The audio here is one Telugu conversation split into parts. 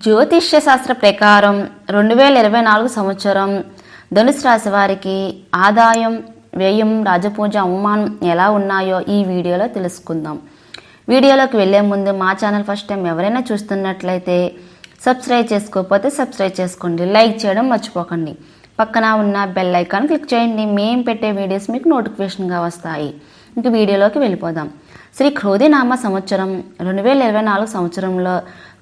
జ్యోతిష్య శాస్త్ర ప్రకారం రెండు వేల ఇరవై నాలుగు సంవత్సరం ధనుసు రాశి వారికి ఆదాయం వ్యయం రాజపూజ అవమానం ఎలా ఉన్నాయో ఈ వీడియోలో తెలుసుకుందాం. వీడియోలోకి వెళ్ళే ముందు మా ఛానల్ ఫస్ట్ టైం ఎవరైనా చూస్తున్నట్లయితే సబ్స్క్రైబ్ చేసుకోకపోతే సబ్స్క్రైబ్ చేసుకోండి. లైక్ చేయడం మర్చిపోకండి. పక్కన ఉన్న బెల్ ఐకాన్ క్లిక్ చేయండి. మేము పెట్టే వీడియోస్ మీకు నోటిఫికేషన్గా వస్తాయి. ఇంక వీడియోలోకి వెళ్ళిపోదాం. శ్రీ క్రోధినామ సంవత్సరం రెండు వేల ఇరవై నాలుగు సంవత్సరంలో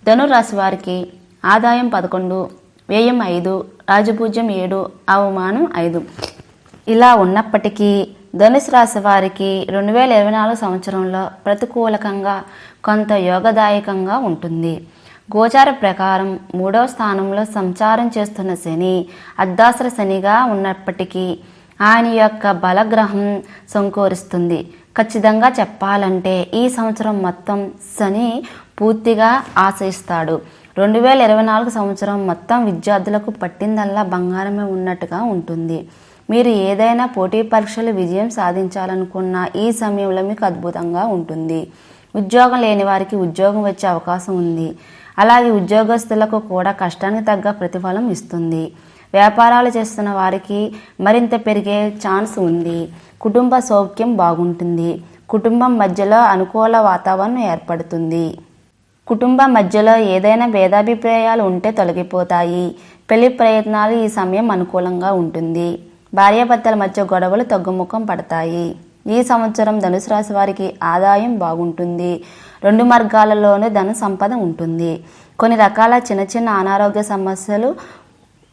ధనురాశి వారికి ఆదాయం పదకొండు వ్యయం ఐదు రాజపూజ్యం ఏడు అవమానం ఐదు. ఇలా ఉన్నప్పటికీ ధనుసు రాశి వారికి రెండు వేల ఇరవై నాలుగు సంవత్సరంలో ప్రతికూలకంగా కొంత యోగదాయకంగా ఉంటుంది. గోచార ప్రకారం మూడవ స్థానంలో సంచారం చేస్తున్న శని అర్ధాసర శనిగా ఉన్నప్పటికీ ఆయన యొక్క బలగ్రహం సంకూరుస్తుంది. ఖచ్చితంగా చెప్పాలంటే ఈ సంవత్సరం మొత్తం శని పూర్తిగా ఆశయిస్తాడు రెండు వేల ఇరవై నాలుగు సంవత్సరం మొత్తం విద్యార్థులకు పట్టిందల్లా బంగారమే ఉన్నట్టుగా ఉంటుంది. మీరు ఏదైనా పోటీ పరీక్షలు విజయం సాధించాలనుకున్న ఈ సమయంలో మీకు అద్భుతంగా ఉంటుంది. ఉద్యోగం లేని వారికి ఉద్యోగం వచ్చే అవకాశం ఉంది. అలాగే ఉద్యోగస్తులకు కూడా కష్టానికి తగ్గ ప్రతిఫలం ఇస్తుంది. వ్యాపారాలు చేస్తున్న వారికి మరింత పెరిగే ఛాన్స్ ఉంది. కుటుంబ సౌఖ్యం బాగుంటుంది. కుటుంబం మధ్యలో అనుకూల వాతావరణం ఏర్పడుతుంది. కుటుంబ మధ్యలో ఏదైనా భేదాభిప్రాయాలు ఉంటే తొలగిపోతాయి. పెళ్ళి ప్రయత్నాలు ఈ సమయం అనుకూలంగా ఉంటుంది. భార్యాభర్తల మధ్య గొడవలు తగ్గుముఖం పడతాయి. ఈ సంవత్సరం ధనుసు రాశి వారికి ఆదాయం బాగుంటుంది. రెండు మార్గాలలోనూ ధన సంపద ఉంటుంది. కొన్ని రకాల చిన్న చిన్న అనారోగ్య సమస్యలు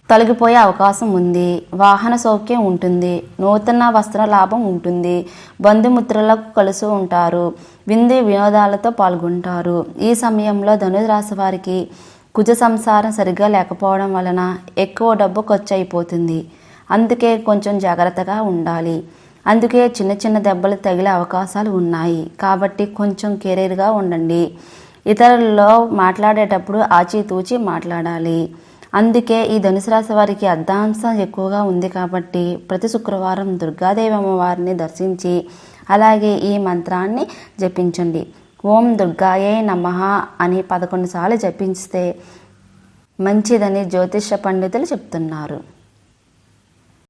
తొలగిపోయే అవకాశం ఉంది. వాహన సౌఖ్యం ఉంటుంది. నూతన వస్త్ర లాభం ఉంటుంది. బంధుమిత్రులకు కలిసి ఉంటారు. విందు వినోదాలతో పాల్గొంటారు. ఈ సమయంలో ధనుసు వారికి కుజ సంసారం సరిగ్గా లేకపోవడం వలన ఎక్కువ డబ్బు ఖర్చు అయిపోతుంది అందుకే కొంచెం జాగ్రత్తగా ఉండాలి. అందుకే చిన్న చిన్న దెబ్బలు తగిలే అవకాశాలు ఉన్నాయి. కాబట్టి కొంచెం కెరీర్గా ఉండండి. ఇతరులలో మాట్లాడేటప్పుడు ఆచితూచి మాట్లాడాలి. అందుకే ఈ ధనుసు రాశి వారికి అర్ధాంశం ఎక్కువగా ఉంది కాబట్టి ప్రతి శుక్రవారం దుర్గాదేవి అమ్మవారిని దర్శించి అలాగే ఈ మంత్రాన్ని జపించండి. ఓం దుర్గాయే నమః అని పదకొండు సార్లు జపించితే మంచిదని జ్యోతిష పండితులు చెప్తున్నారు.